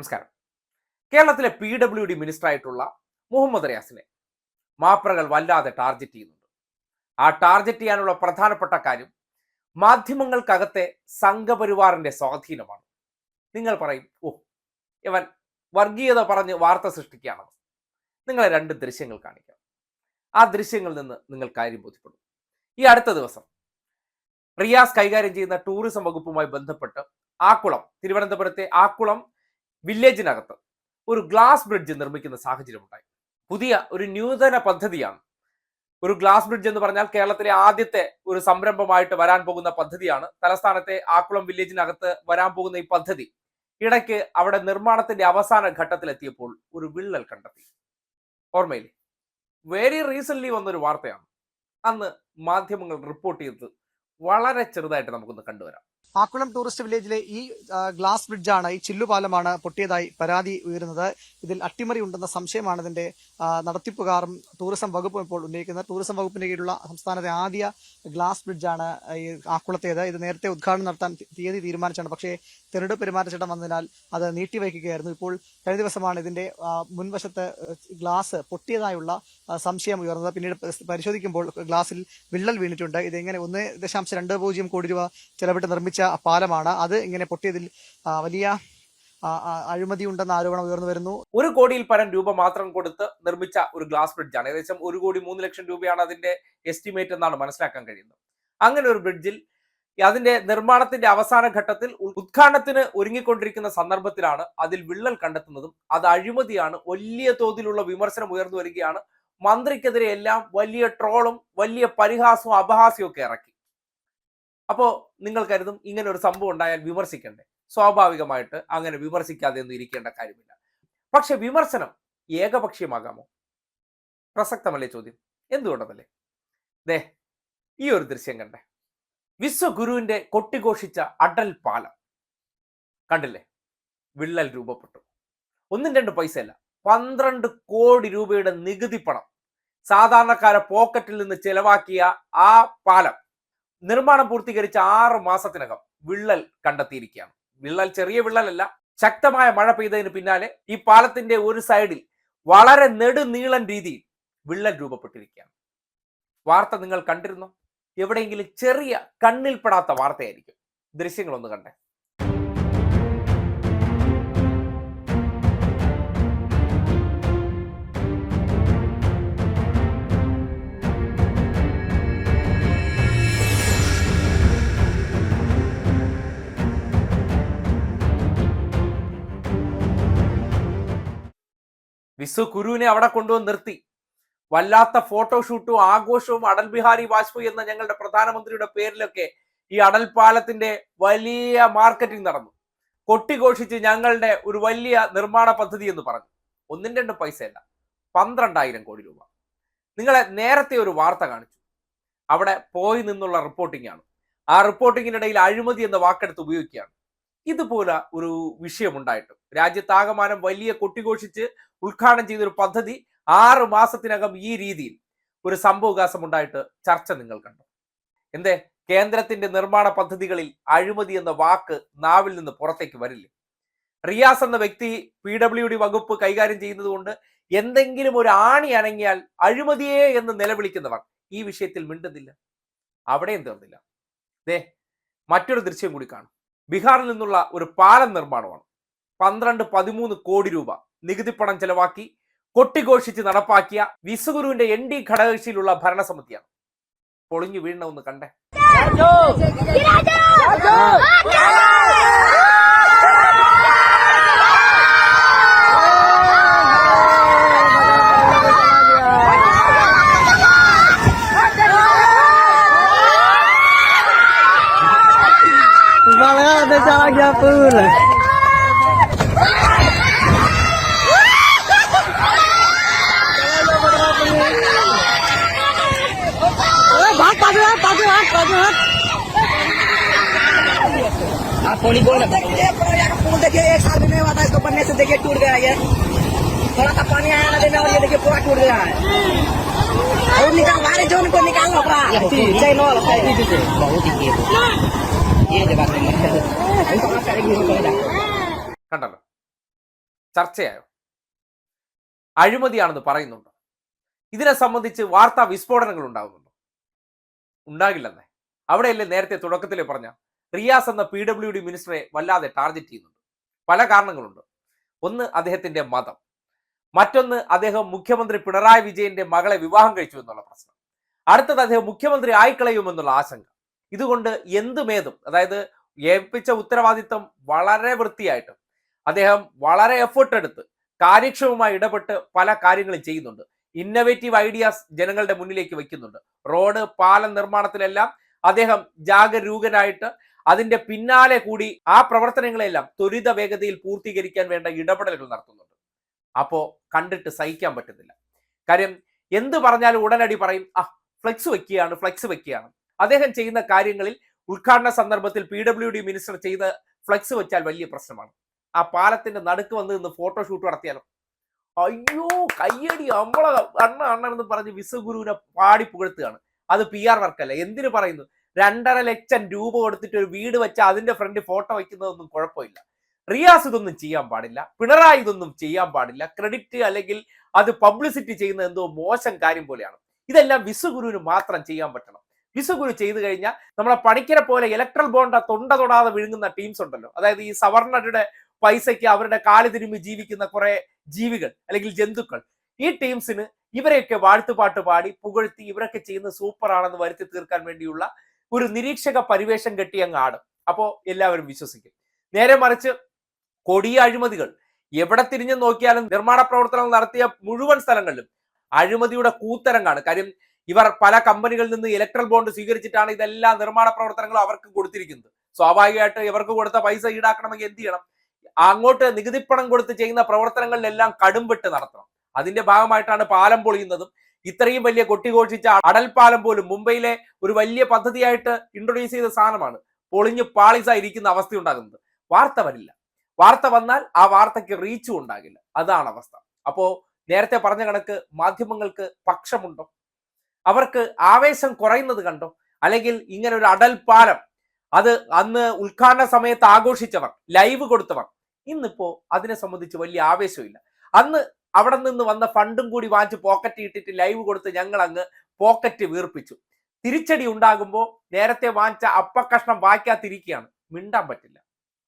നമസ്കാരം. കേരളത്തിലെ P W D minister ആയിട്ടുള്ള മുഹമ്മദ് റിയാസിനെ മാപ്രകൾ വല്ലാതെ ടാർഗറ്റ് ചെയ്യുന്നുണ്ട്. ആ ടാർഗറ്റ് ചെയ്യാനുള്ള പ്രധാനപ്പെട്ട കാര്യം മാധ്യമങ്ങൾക്കകത്തെ സംഘപരിവാറിന്റെ സ്വാധീനമാണ്. നിങ്ങൾ പറയും ഓ ഇവൻ വർഗീയത പറഞ്ഞ് വാർത്ത സൃഷ്ടിക്കുകയാണെന്ന് നിങ്ങളെ രണ്ട് ദൃശ്യങ്ങൾ കാണിക്കാം. ആ ദൃശ്യങ്ങളിൽ നിന്ന് നിങ്ങൾ കാര്യം ബോധ്യപ്പെടും. ഈ അടുത്ത ദിവസം റിയാസ് കൈകാര്യം ചെയ്യുന്ന ടൂറിസം വകുപ്പുമായി ബന്ധപ്പെട്ട് ആക്കുളം തിരുവനന്തപുരത്തെ ആക്കുളം വില്ലേജിനകത്ത് ഒരു ഗ്ലാസ് ബ്രിഡ്ജ് നിർമ്മിക്കുന്ന സാഹചര്യമുണ്ടായി. പുതിയ ഒരു നൂതന പദ്ധതിയാണ്. ഒരു ഗ്ലാസ് ബ്രിഡ്ജ് എന്ന് പറഞ്ഞാൽ കേരളത്തിലെ ആദ്യത്തെ ഒരു സംരംഭമായിട്ട് വരാൻ പോകുന്ന പദ്ധതിയാണ്. തലസ്ഥാനത്തെ ആക്കുളം വില്ലേജിനകത്ത് വരാൻ പോകുന്ന ഈ പദ്ധതി ഇടയ്ക്ക് അവിടെ നിർമ്മാണത്തിന്റെ അവസാന ഘട്ടത്തിലെത്തിയപ്പോൾ ഒരു വിള്ളൽ കണ്ടെത്തി. ഓർമ്മയില്ലേ? വെരി റീസെന്റ് വന്നൊരു വാർത്തയാണ്. അന്ന് മാധ്യമങ്ങൾ റിപ്പോർട്ട് ചെയ്തത് വളരെ ചെറുതായിട്ട് നമുക്കൊന്ന് കണ്ടുവരാം. ആക്കുളം ടൂറിസ്റ്റ് വില്ലേജിലെ ഈ ഗ്ലാസ് ബ്രിഡ്ജാണ് ഈ ചില്ലുപാലമാണ് പൊട്ടിയതായി പരാതി ഉയരുന്നത്. ഇതിൽ അട്ടിമറി ഉണ്ടെന്ന സംശയമാണ് ഇതിന്റെ നടത്തിപ്പുകാരും ടൂറിസം വകുപ്പും ഇപ്പോൾ ഉന്നയിക്കുന്നത്. ടൂറിസം വകുപ്പിന്റെ കീഴിലുള്ള സംസ്ഥാനത്തെ ആദ്യ ഗ്ലാസ് ബ്രിഡ്ജാണ് ഈ ആക്കുളത്തേത്. ഇത് നേരത്തെ ഉദ്ഘാടനം നടത്താൻ തീയതി തീരുമാനിച്ചാണ്. പക്ഷേ തെരഞ്ഞെടുപ്പ് പെരുമാറ്റച്ചട്ടം വന്നതിനാൽ അത് നീട്ടിവയ്ക്കുകയായിരുന്നു. ഇപ്പോൾ കഴിഞ്ഞ ദിവസമാണ് ഇതിന്റെ മുൻവശത്ത് ഗ്ലാസ് പൊട്ടിയതായുള്ള സംശയം ഉയർന്നത്. പിന്നീട് പരിശോധിക്കുമ്പോൾ ഗ്ലാസിൽ വിള്ളൽ വീണിട്ടുണ്ട്. ഇതെങ്ങനെ? ഒന്ന് ദശാംശം രണ്ട് പൂജ്യം കോടി രൂപ ചെലവിട്ട് നിർമ്മിച്ച പാലമാണ്. അത് ഇങ്ങനെ പൊട്ടിയതിൽ വലിയ അഴിമതി ഉണ്ടെന്ന ആരോപണം ഉയർന്നു വരുന്നു. ഒരു കോടിയിൽ പരം രൂപ മാത്രം കൊടുത്ത് നിർമ്മിച്ച ഒരു ഗ്ലാസ് ബ്രിഡ്ജ് ആണ് ഏകദേശം ഒരു കോടി മൂന്ന് ലക്ഷം രൂപയാണ് അതിന്റെ എസ്റ്റിമേറ്റ് എന്നാണ് മനസ്സിലാക്കാൻ കഴിയുന്നത്. അങ്ങനെ ഒരു ബ്രിഡ്ജിൽ അതിന്റെ നിർമ്മാണത്തിന്റെ അവസാന ഘട്ടത്തിൽ ഉദ്ഘാടനത്തിന് ഒരുങ്ങിക്കൊണ്ടിരിക്കുന്ന സന്ദർഭത്തിലാണ് അതിൽ വിള്ളൽ കണ്ടെത്തുന്നതും അത് അഴിമതിയാണ്. വലിയ തോതിലുള്ള വിമർശനം ഉയർന്നു വരികയാണ്. മന്ത്രിക്കെതിരെ എല്ലാം വലിയ ട്രോളും വലിയ പരിഹാസവും അപഹാസ്യവും ഒക്കെ ഇറക്കി. അപ്പോ നിങ്ങൾ കരുതും ഇങ്ങനെ ഒരു സംഭവം ഉണ്ടായാൽ വിമർശിക്കണ്ടേ? സ്വാഭാവികമായിട്ട് അങ്ങനെ വിമർശിക്കാതെ ഒന്നും ഇരിക്കേണ്ട കാര്യമില്ല. പക്ഷെ വിമർശനം ഏകപക്ഷീയമാകാമോ? പ്രസക്തമല്ലേ ചോദ്യം? എന്തുകൊണ്ടതല്ലേ? ദേ ഈ ഒരു ദൃശ്യം കണ്ടേ. വിശ്വഗുരുവിന്റെ കൊട്ടിഘോഷിച്ച അടൽ പാലം. കണ്ടില്ലേ? വിള്ളൽ രൂപപ്പെട്ടു. ഒന്നും രണ്ട് പൈസയല്ല. പന്ത്രണ്ട് കോടി രൂപയുടെ നികുതി പണം സാധാരണക്കാരെ പോക്കറ്റിൽ നിന്ന് ചെലവാക്കിയ ആ പാലം. നിർമ്മാണം പൂർത്തീകരിച്ച ആറ് മാസത്തിനകം വിള്ളൽ കണ്ടെത്തിയിരിക്കുകയാണ്. വിള്ളൽ ചെറിയ വിള്ളലല്ല ശക്തമായ മഴ പെയ്തതിന് പിന്നാലെ ഈ പാലത്തിന്റെ ഒരു സൈഡിൽ വളരെ നെടുനീളൻ രീതിയിൽ വിള്ളൽ രൂപപ്പെട്ടിരിക്കുകയാണ്. വാർത്ത നിങ്ങൾ കണ്ടിരുന്നോ? എവിടെയെങ്കിലും ചെറിയ കണ്ണിൽപ്പെടാത്ത വാർത്തയായിരിക്കും. ദൃശ്യങ്ങളൊന്ന് കണ്ടേ. വിശ്വ കുരുവിനെ അവിടെ കൊണ്ടുവന്ന് നിർത്തി. വല്ലാത്ത ഫോട്ടോഷൂട്ടും ആഘോഷവും അടൽ ബിഹാരി വാജ്പേയി എന്ന ഞങ്ങളുടെ പ്രധാനമന്ത്രിയുടെ പേരിലൊക്കെ ഈ അടൽ പാലത്തിന്റെ വലിയ മാർക്കറ്റിംഗ് നടന്നു. കൊട്ടിഘോഷിച്ച് ഞങ്ങളുടെ ഒരു വലിയ നിർമ്മാണ പദ്ധതി എന്ന് പറഞ്ഞു. ഒന്നും രണ്ടും പൈസയല്ല. പന്ത്രണ്ടായിരം കോടി രൂപ. നിങ്ങളെ നേരത്തെ ഒരു വാർത്ത കാണിച്ചു. അവിടെ പോയി നിന്നുള്ള റിപ്പോർട്ടിംഗ് ആണ്. ആ റിപ്പോർട്ടിങ്ങിനിടയിൽ അഴിമതി എന്ന വാക്കെടുത്ത് ഉപയോഗിക്കുകയാണ്. ഇതുപോലെ ഒരു വിഷയമുണ്ടായിട്ടും രാജ്യത്താകമാനം വലിയ കൊട്ടിഘോഷിച്ച് ഉദ്ഘാടനം ചെയ്തൊരു പദ്ധതി ആറ് മാസത്തിനകം ഈ രീതിയിൽ ഒരു സംഭവവികാസം ഉണ്ടായിട്ട് ചർച്ച നിങ്ങൾ കണ്ടു. എന്തേ? കേന്ദ്രത്തിന്റെ നിർമ്മാണ പദ്ധതികളിൽ അഴിമതി എന്ന വാക്ക് നാവിൽ നിന്ന് പുറത്തേക്ക് വരില്ല. റിയാസ് എന്ന വ്യക്തി പി ഡബ്ല്യു ഡി വകുപ്പ് കൈകാര്യം ചെയ്യുന്നതുകൊണ്ട് എന്തെങ്കിലും ഒരു ആണി അനങ്ങിയാൽ അഴിമതിയേ എന്ന് നിലവിളിക്കുന്നവർ ഈ വിഷയത്തിൽ മിണ്ടുന്നില്ല. അവിടെയും തീർന്നില്ല ദേ മറ്റൊരു ദൃശ്യം കൂടി കാണും. ബീഹാറിൽ നിന്നുള്ള ഒരു പാലം നിർമ്മാണമാണ്. പന്ത്രണ്ട് പതിമൂന്ന് കോടി രൂപ നികുതിപ്പണം ചെലവാക്കി കൊട്ടിഘോഷിച്ച് നടപ്പാക്കിയ വിസുഗുരുവിന്റെ എൻ ഡി ഘടകകക്ഷിയിലുള്ള ഭരണസമിതിയാണ് പൊളിഞ്ഞു വീഴണ ഒന്ന് കണ്ടേ Malah ada saja pula. आप थोड़ी बोल देखिए पुल देखिए एक साल भी नहीं हुआ था इसको बनने से देखिए टूट गया ये थोड़ा सा पानी आया नदी में और ये देखिए पूरा टूट गया है और निकाल बाहर जो उनको निकालना पड़ा चैन वाला बहुत ही ये जगह से इनको आप करेंगे കണ്ടല്ലോ ചർച്ചയായോ അഴിമതിയാണെന്ന് പറയുന്നുണ്ട് ഇതിനെ സംബന്ധിച്ച് വാർത്താ വിസ്ഫോടനങ്ങൾ ഉണ്ടാകുന്നുണ്ടോ ഉണ്ടാകില്ലെന്നേ. അവിടെയല്ലേ നേരത്തെ തുടക്കത്തിൽ പറഞ്ഞ റിയാസ് എന്ന പി ഡബ്ല്യു ഡി മിനിസ്റ്ററെ വല്ലാതെ ടാർഗറ്റ് ചെയ്യുന്നുണ്ട്. പല കാരണങ്ങളുണ്ട്. ഒന്ന് അദ്ദേഹത്തിന്റെ മതം. മറ്റൊന്ന് അദ്ദേഹം മുഖ്യമന്ത്രി പിണറായി വിജയന്റെ മകളെ വിവാഹം കഴിച്ചു എന്നുള്ള പ്രശ്നം. അടുത്തത് അദ്ദേഹം മുഖ്യമന്ത്രി ആയിക്കളയുമെന്നുള്ള ആശങ്ക. ഇതുകൊണ്ട് എന്തുമേതും അതായത് ഏൽപ്പിച്ച ഉത്തരവാദിത്തം വളരെ വൃത്തിയായിട്ട് അദ്ദേഹം വളരെ എഫേർട്ട് എടുത്ത് കാര്യക്ഷമമായി ഇടപെട്ട് പല കാര്യങ്ങളും ചെയ്യുന്നുണ്ട്. ഇന്നവേറ്റീവ് ഐഡിയാസ് ജനങ്ങളുടെ മുന്നിലേക്ക് വെക്കുന്നുണ്ട്. റോഡ് പാലം നിർമ്മാണത്തിലെല്ലാം അദ്ദേഹം ജാഗരൂകനായിട്ട് അതിന്റെ പിന്നാലെ കൂടി ആ പ്രവർത്തനങ്ങളെല്ലാം ത്വരിത വേഗതയിൽ പൂർത്തീകരിക്കാൻ വേണ്ട ഇടപെടലുകൾ നടത്തുന്നുണ്ട്. അപ്പോ കണ്ടിട്ട് സഹിക്കാൻ പറ്റുന്നില്ല. കാര്യം എന്ത് പറഞ്ഞാലും ഉടനടി പറയും ആ ഫ്ലെക്സ് വെക്കുകയാണ് ഫ്ലെക്സ് വെക്കുകയാണ്. അദ്ദേഹം ചെയ്യുന്ന കാര്യങ്ങളിൽ ഉദ്ഘാടന സന്ദർഭത്തിൽ പി ഡബ്ല്യു ഡി മിനിസ്റ്റർ ചെയ്ത ഫ്ലെക്സ് വെച്ചാൽ വലിയ പ്രശ്നമാണ്. ആ പാലത്തിന്റെ നടുക്ക് വന്ന് നിന്ന് ഫോട്ടോഷൂട്ട് നടത്തിയാലോ? അയ്യോ കയ്യടി അമ്പള അണ്ണ എന്ന് പറഞ്ഞ് വിശ്വഗുരുവിനെ പാടി പുകഴ്ത്തുകയാണ്. അത് പി ആർ വർക്കല്ല? എന്തിനു പറയുന്നു? രണ്ടര ലക്ഷം രൂപ കൊടുത്തിട്ട് ഒരു വീട് വെച്ച് അതിന്റെ ഫ്രണ്ട് ഫോട്ടോ വയ്ക്കുന്നതൊന്നും കുഴപ്പമില്ല. റിയാസ് ഇതൊന്നും ചെയ്യാൻ പാടില്ല. പിണറായി ഇതൊന്നും ചെയ്യാൻ പാടില്ല. ക്രെഡിറ്റ് അല്ലെങ്കിൽ അത് പബ്ലിസിറ്റി ചെയ്യുന്ന എന്തോ മോശം കാര്യം പോലെയാണ്. ഇതെല്ലാം വിശ്വഗുരുവിന് മാത്രം ചെയ്യാൻ പറ്റണം. വിശ്വഗുരു ചെയ്തു കഴിഞ്ഞാൽ നമ്മളെ പണിക്കരെ പോലെ ഇലക്ട്രൽ ബോണ്ട തൊണ്ട തൊടാതെ വിഴുങ്ങുന്ന ടീംസ് ഉണ്ടല്ലോ. അതായത് ഈ സവർണരുടെ പൈസയ്ക്ക് അവരുടെ കാലി തിരുമ്പി ജീവിക്കുന്ന കുറെ ജീവികൾ അല്ലെങ്കിൽ ജന്തുക്കൾ. ഈ ടീംസിന് ഇവരെയൊക്കെ വാഴ്ത്തുപാട്ട് പാടി പുകഴ്ത്തി ഇവരൊക്കെ ചെയ്യുന്ന സൂപ്പർ ആണെന്ന് വരുത്തി തീർക്കാൻ വേണ്ടിയുള്ള ഒരു നിരീക്ഷക പരിവേഷം കെട്ടി അങ്ങ് ആടും അപ്പോ എല്ലാവരും വിശ്വസിക്കും. നേരെ മറിച്ച് കൊടിയ അഴിമതികൾ. എവിടെ തിരിഞ്ഞു നോക്കിയാലും നിർമ്മാണ പ്രവർത്തനങ്ങൾ നടത്തിയ മുഴുവൻ സ്ഥലങ്ങളിലും അഴിമതിയുടെ കൂത്തരങ്ങാണ്. കാര്യം ഇവർ പല കമ്പനികളിൽ നിന്ന് ഇലക്ട്രൽ ബോണ്ട് സ്വീകരിച്ചിട്ടാണ് ഇതെല്ലാം നിർമ്മാണ പ്രവർത്തനങ്ങളും അവർക്ക് കൊടുത്തിരിക്കുന്നത്. സ്വാഭാവികമായിട്ട് ഇവർക്ക് കൊടുത്ത പൈസ ഈടാക്കണമെങ്കിൽ എന്ത് ചെയ്യണം? അങ്ങോട്ട് നികുതിപ്പണം കൊടുത്ത് ചെയ്യുന്ന പ്രവർത്തനങ്ങളിലെല്ലാം കടുംപെട്ട് നടത്തണം. അതിന്റെ ഭാഗമായിട്ടാണ് പാലം പൊളിയുന്നതും. ഇത്രയും വലിയ കൊട്ടിഘോഷിച്ച അടൽ പാലം പോലും മുംബൈയിലെ ഒരു വലിയ പദ്ധതിയായിട്ട് ഇൻട്രൊഡ്യൂസ് ചെയ്ത സാധനമാണ്. പൊളിഞ്ഞ് പാളിസായിരിക്കുന്ന അവസ്ഥ ഉണ്ടാകുന്നത്. വാർത്ത വരില്ല. വാർത്ത വന്നാൽ ആ വാർത്തയ്ക്ക് റീച്ചും ഉണ്ടാകില്ല. അതാണ് അവസ്ഥ. അപ്പോ നേരത്തെ പറഞ്ഞ കണക്ക് മാധ്യമങ്ങൾക്ക് പക്ഷമുണ്ടോ? അവർക്ക് ആവേശം കുറയുന്നത് കണ്ടോ? അല്ലെങ്കിൽ ഇങ്ങനെ ഒരു അടൽ പാലം അത് അന്ന് ഉദ്ഘാടന സമയത്ത് ആഘോഷിച്ചവർ ലൈവ് കൊടുത്തവർ ഇന്നിപ്പോ അതിനെ സംബന്ധിച്ച് വലിയ ആവേശമില്ല. അന്ന് അവിടെ നിന്ന് വന്ന ഫണ്ടും കൂടി വാങ്ങിച്ച് പോക്കറ്റ് ഇട്ടിട്ട് ലൈവ് കൊടുത്ത് ഞങ്ങൾ അങ്ങ് പോക്കറ്റ് വീർപ്പിച്ചു. തിരിച്ചടി ഉണ്ടാകുമ്പോൾ നേരത്തെ വാങ്ങിച്ച അപ്പക്കഷ്ണം വായിക്കാതിരിക്കുകയാണ്. മിണ്ടാൻ പറ്റില്ല.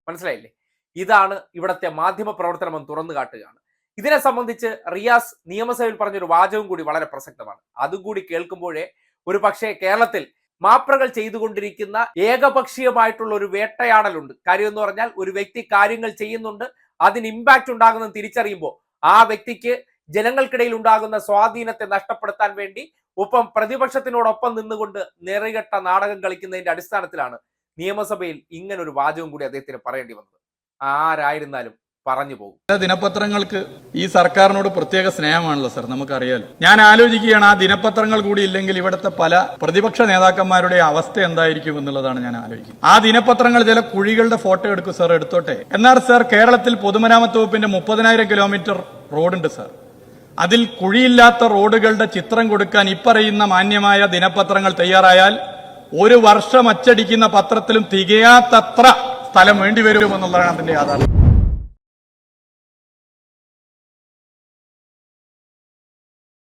മനസ്സിലായില്ലേ? ഇതാണ് ഇവിടത്തെ മാധ്യമ പ്രവർത്തനം എന്ന് തുറന്നു കാട്ടുകയാണ്. ഇതിനെ സംബന്ധിച്ച് റിയാസ് നിയമസഭയിൽ പറഞ്ഞൊരു വാചകം കൂടി വളരെ പ്രസക്തമാണ്. അതും കൂടി കേൾക്കുമ്പോഴേ ഒരു പക്ഷേ കേരളത്തിൽ മാപ്രകൾ ചെയ്തുകൊണ്ടിരിക്കുന്ന ഏകപക്ഷീയമായിട്ടുള്ള ഒരു വേട്ടയാടലുണ്ട്. കാര്യം എന്ന് പറഞ്ഞാൽ ഒരു വ്യക്തി കാര്യങ്ങൾ ചെയ്യുന്നുണ്ട് അതിന് ഇമ്പാക്റ്റ് ഉണ്ടാകുന്നത് തിരിച്ചറിയുമ്പോൾ ആ വ്യക്തിക്ക് ജനങ്ങൾക്കിടയിൽ ഉണ്ടാകുന്ന സ്വാധീനത്തെ നഷ്ടപ്പെടുത്താൻ വേണ്ടി ഒപ്പം പ്രതിപക്ഷത്തിനോടൊപ്പം നിന്നുകൊണ്ട് നിറകെട്ട നാടകം കളിക്കുന്നതിന്റെ അടിസ്ഥാനത്തിലാണ് നിയമസഭയിൽ ഇങ്ങനൊരു വാചകം കൂടി അദ്ദേഹത്തിന് പറയേണ്ടി വന്നത്. ആരായിരുന്നാലും പറഞ്ഞു പോകും. ദിനപത്രങ്ങൾക്ക് ഈ സർക്കാരിനോട് പ്രത്യേക സ്നേഹമാണല്ലോ സർ നമുക്കറിയാം ഞാൻ ആലോചിക്കുകയാണ് ആ ദിനപത്രങ്ങൾ കൂടി ഇല്ലെങ്കിൽ ഇവിടുത്തെ പല പ്രതിപക്ഷ നേതാക്കന്മാരുടെ അവസ്ഥ എന്തായിരിക്കും എന്നുള്ളതാണ് ഞാൻ ആലോചിക്കുന്നത്. ആ ദിനപത്രങ്ങൾ ചില കുഴികളുടെ ഫോട്ടോ എടുക്കും സർ എടുത്തോട്ടെ. എന്നാൽ സർ കേരളത്തിൽ പൊതുമരാമത്ത് വകുപ്പിന്റെ മുപ്പതിനായിരം കിലോമീറ്റർ റോഡുണ്ട് സർ. അതിൽ കുഴിയില്ലാത്ത റോഡുകളുടെ ചിത്രം കൊടുക്കാൻ ഇപ്പറയുന്ന മാന്യമായ ദിനപത്രങ്ങൾ തയ്യാറായാൽ ഒരു വർഷം അച്ചടിക്കുന്ന പത്രത്തിലും തികയാത്തത്ര സ്ഥലം വേണ്ടിവരുമെന്നുള്ളതാണ് അതിന്റെ യാഥാർത്ഥ്യം.